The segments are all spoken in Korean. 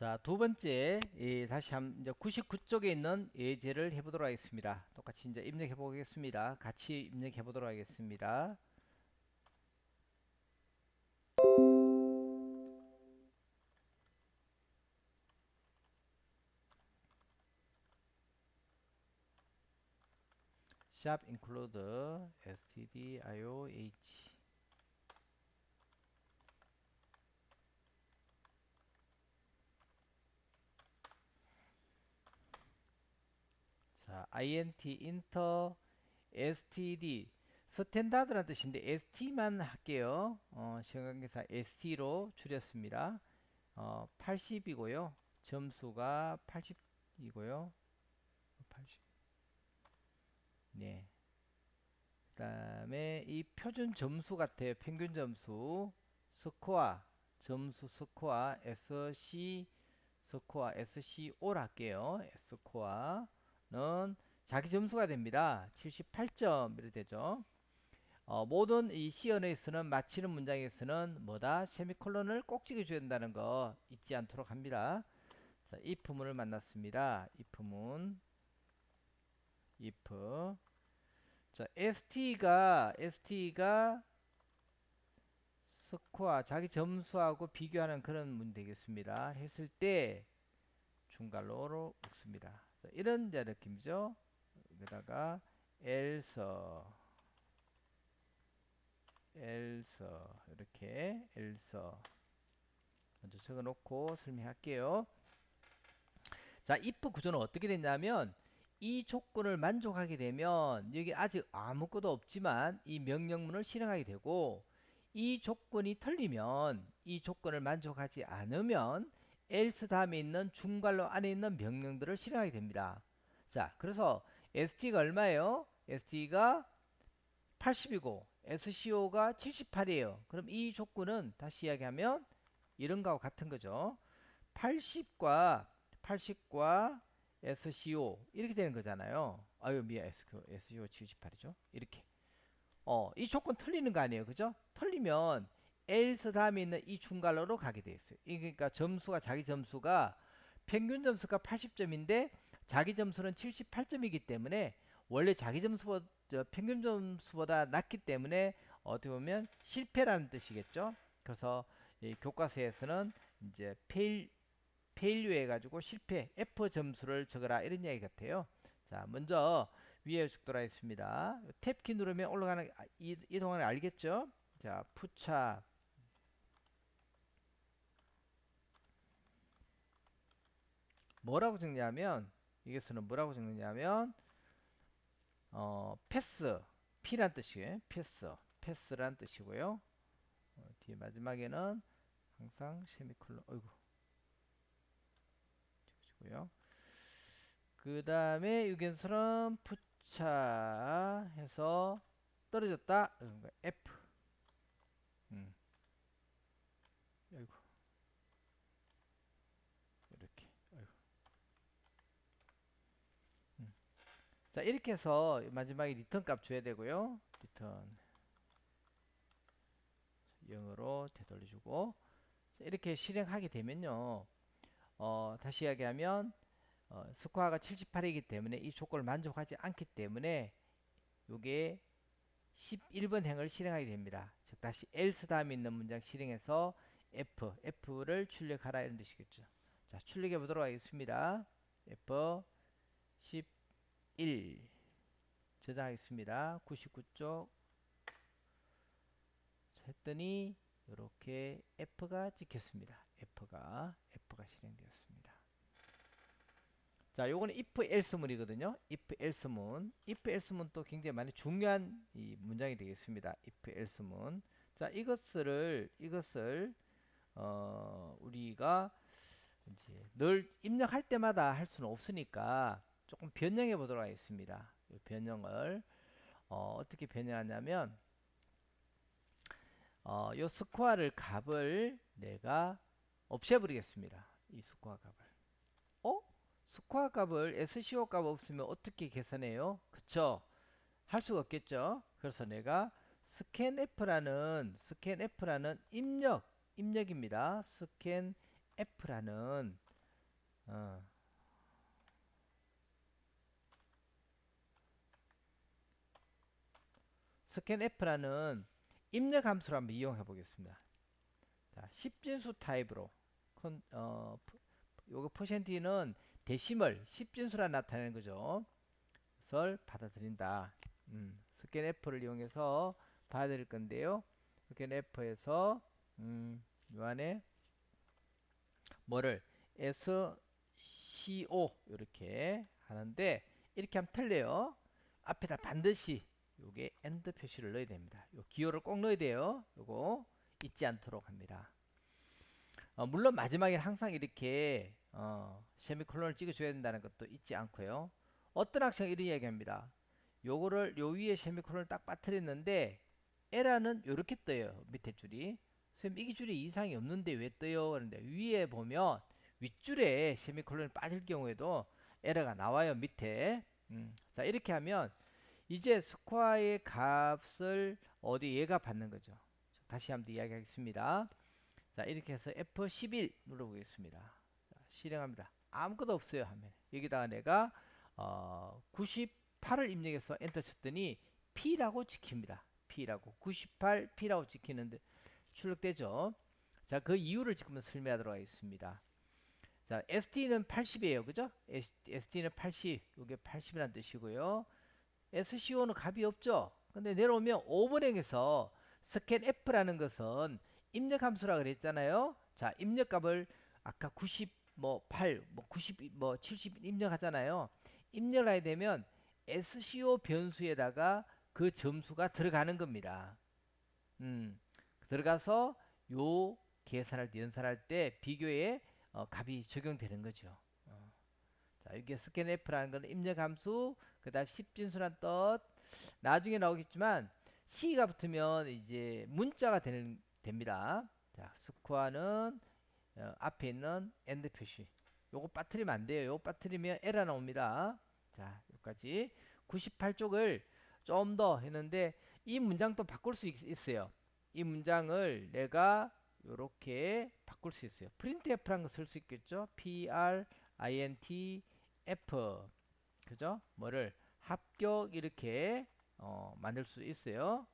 자, 두 번째, 예, 다시 한, 이제 99쪽에 있는 예제를 해 보도록 하겠습니다. 똑같이 이제 입력해 보겠습니다. 같이 입력해 보도록 하겠습니다. 샵 include stdioh 자, int inter std 스탠다드라는 뜻인데 st만 할게요. 어, 시간계사 st로 줄였습니다. 어, 80이고요. 점수가 80이고요. 80. 네. 그다음에 이 표준 점수 같아요. 평균 점수 스코어 점수 스코어 SC 스코어 SCO를 할게요. 스코어 는 자기 점수가 됩니다. 78점 이렇게 되죠. 어, 모든 이 시연에서는 마치는 문장에서는 뭐다 세미콜론을 꼭 찍어줘야 된다는 거 잊지 않도록 합니다. 자, if문을 만났습니다. if문 if 자 st가 st가 스코어 자기 점수하고 비교하는 그런 문 되겠습니다. 했을 때 중괄호로 묶습니다. 자, 이런 느낌이죠. 여기다가 else else 이렇게 else 먼저 적어 놓고 설명할게요. 자, if 구조는 어떻게 됐냐면 이 조건을 만족하게 되면 여기 아직 아무것도 없지만 이 명령문을 실행하게 되고 이 조건이 틀리면 이 조건을 만족하지 않으면 else 다음에 있는 중괄호 안에 있는 명령들을 실행하게 됩니다. 자, 그래서 st가 얼마예요? st가 80이고 SCO가 78이에요. 그럼 이 조건은 다시 이야기하면 이런 거하고 같은 거죠. 80과 80과 SCO 이렇게 되는 거잖아요. 아유 미안 SCO, SCO 78이죠. 이렇게. 어, 이 조건 틀리는 거 아니에요. 그죠? 틀리면 else 다음에 있는 이 중괄호로 가게 돼 있어요. 이 그러니까 점수가 자기 점수가 평균 점수가 80점인데 자기 점수는 78점이기 때문에 원래 자기 점수보다 평균 점수보다 낮기 때문에 어떻게 보면 실패라는 뜻이겠죠. 그래서 이 교과서에서는 이제 페일 페일류 해가지고 실패 F 점수를 적어라 이런 이야기 같아요. 자, 먼저 위에 적도록 하겠습니다. 탭키 누르면 올라가는 아, 이, 이동하는 알겠죠? 자, 푸차 뭐라고 적냐면 이것은 뭐라고 적느냐면 어, 패스 P란 뜻이에요. 패스 패스란 뜻이고요. 어, 뒤에 마지막에는 항상 세미콜론 어이구 고요. 그 다음에 유견설은 푸차 해서 떨어졌다. F. 음. 아이고. 이렇게. 아이고. 음. 자, 이렇게 해서 마지막에 리턴 값 줘야 되고요. 리턴. 0으로 되돌려주고. 자, 이렇게 실행하게 되면요. 어, 다시 이야기하면 어, 스코어가 78이기 때문에 이 조건을 만족하지 않기 때문에 이게 11번 행을 실행하게 됩니다. 즉 다시 else 다음에 있는 문장 실행해서 F, F를 출력하라 이런 뜻이겠죠. 자, 출력해 보도록 하겠습니다. F 11 저장하겠습니다. 99쪽 했더니 이렇게 F가 찍혔습니다. F가 F가 실행되었습니다. 자, 요거는 if else문이거든요. if else문. if else문 또 굉장히 많이 중요한 이 문장이 되겠습니다. if else문. 자, 이것을 이것을 어, 우리가 이제 늘 입력할 때마다 할 수는 없으니까 조금 변형해 보도록 하겠습니다. 이 변형을 어, 어떻게 변형하냐면 어, 요 스코어를 값을 내가 없애버리겠습니다. 이 스코어 값을. 어? 스코어 값을 SCO 값 없으면 어떻게 계산해요? 그쵸? 할 수가 없겠죠? 그래서 내가 scanf라는 scanf라는 입력 입력입니다. scanf라는 어. 스캔F라는 입력 함수를 한번 이용해 보겠습니다. 자, 10진수 타입으로 컨, 어, 프- 요거 퍼센티는 데시멀 10진수라 나타내는 거죠. 그것을 받아들인다. 음, 스캔F를 이용해서 받아들일 건데요. 스캔F에서 음, 요 안에 뭐를 SCO 이렇게 하는데 이렇게 하면 틀려요. 앞에다 반드시 요게 엔드 표시를 넣어야 됩니다. 요 기호를 꼭 넣어야 돼요. 요거 잊지 않도록 합니다. 어, 물론 마지막에는 항상 이렇게 어, 세미콜론을 찍어줘야 된다는 것도 잊지 않고요. 어떤 학생이 이런 이야기합니다. 요거를 요 위에 세미콜론을 딱 빠뜨렸는데 에라는 요렇게 떠요. 밑에 줄이. 선생님 이게 줄에 이상이 없는데 왜 떠요? 그런데 위에 보면 윗줄에 세미콜론이 빠질 경우에도 에러가 나와요. 밑에. 음, 자 이렇게 하면 이제 스코어의 값을 어디 얘가 받는 거죠. 다시 한번 이야기하겠습니다. 자 이렇게 해서 F11 눌러보겠습니다. 자, 실행합니다. 아무것도 없어요 하면 여기다가 내가 어, 98을 입력해서 엔터 쳤더니 P라고 찍힙니다. P라고 98 P라고 찍히는데 출력되죠. 자 그 이유를 지금 설명하도록 하겠습니다. 자 ST는 80이에요, 그죠? ST는 80, 이게 80이라는 뜻이고요. SCO는 값이 없죠. 근데 내려오면 오버랭에서 스캔 F라는 것은 입력 함수라 그랬잖아요. 자, 입력값을 아까 90, 뭐 8, 뭐 90, 뭐 70 입력하잖아요. 입력을 하게 되면 SCO 변수에다가 그 점수가 들어가는 겁니다. 음, 들어가서 요 계산할 때 연산할 때 비교에 어, 값이 적용되는 거죠. 어. 자, 이게 스캔 F라는 건 입력 함수, 그 다음 10진수란 뜻. 나중에 나오겠지만 C가 붙으면 이제 문자가 되는 됩니다. 자, 스코어는 어, 앞에 있는 엔드 표시. 요거 빠뜨리면 안 돼요. 요거 빠뜨리면 에러 나옵니다. 자, 여기까지 98쪽을 좀 더 했는데 이 문장도 바꿀 수 있, 있어요. 이 문장을 내가 요렇게 바꿀 수 있어요. printf라는 거 쓸 수 있겠죠? p r i n t f 그죠? 뭐를 합격 이렇게 어, 만들 수 있어요.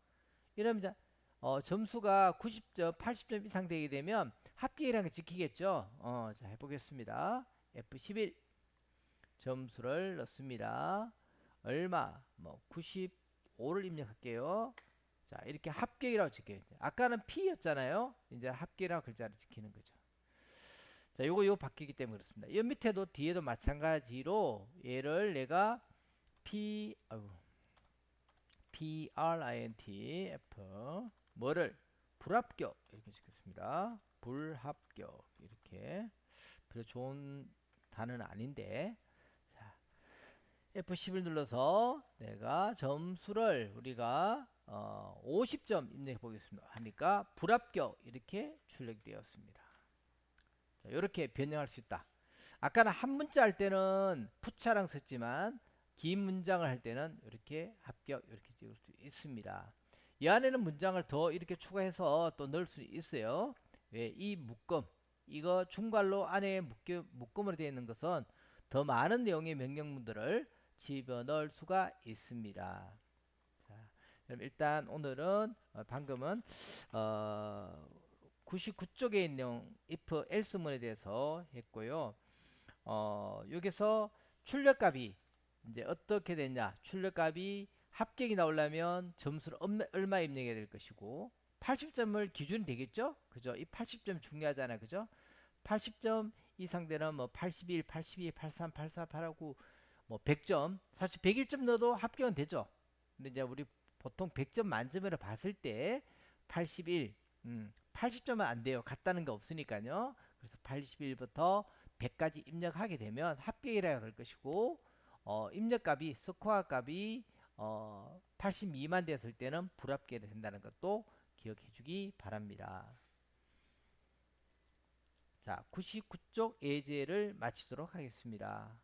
이러면 이제 어, 점수가 90점, 80점 이상 되게 되면 합격이라는 게 지키겠죠. 어, 자 해보겠습니다. F11 점수를 넣습니다. 얼마? 뭐 95를 입력할게요. 자 이렇게 합격이라고 지켜요. 아까는 P였잖아요. 이제 합격이라고 글자를 지키는 거죠. 자 요거 요 바뀌기 때문에 그렇습니다. 이 밑에도 뒤에도 마찬가지로 얘를 내가 P 아유, P R I N T F 뭐를 불합격 이렇게 찍겠습니다. 불합격 이렇게 별로 좋은 단어는 아닌데 자, F11 눌러서 내가 점수를 우리가 어, 50점 입력해 보겠습니다. 하니까 불합격 이렇게 출력되었습니다. 자, 이렇게 변형할 수 있다. 아까는 한 문자 할 때는 푸차랑 썼지만 긴 문장을 할 때는 이렇게 합격 이렇게 찍을 수 있습니다. 이 안에는 문장을 더 이렇게 추가해서 또 넣을 수 있어요. 왜? 이 묶음 이거 중괄로 안에 묶여, 묶음으로 되어 있는 것은 더 많은 내용의 명령문들을 집어넣을 수가 있습니다. 자, 그럼 일단 오늘은 어, 방금은 어, 99쪽에 있는 if else문에 대해서 했고요. 어, 여기서 출력값이 이제 어떻게 되냐? 출력값이 합격이 나오려면 점수를 얼마, 입력해야 될 것이고 80점을 기준이 되겠죠? 그죠? 이 80점 중요하잖아요. 그죠? 80점 이상 되는 뭐 81, 82, 83, 84, 89, 뭐 100점. 사실 101점 넣어도 합격은 되죠. 근데 이제 우리 보통 100점 만점으로 봤을 때 81, 음, 80점은 안 돼요. 같다는 게 없으니까요. 그래서 81부터 100까지 입력하게 되면 합격이라고 할 것이고 어, 입력값이 스코어 값이 어, 80 미만 됐을 때는 불합격이 된다는 것도 기억해 주기 바랍니다. 자, 99쪽 예제를 마치도록 하겠습니다.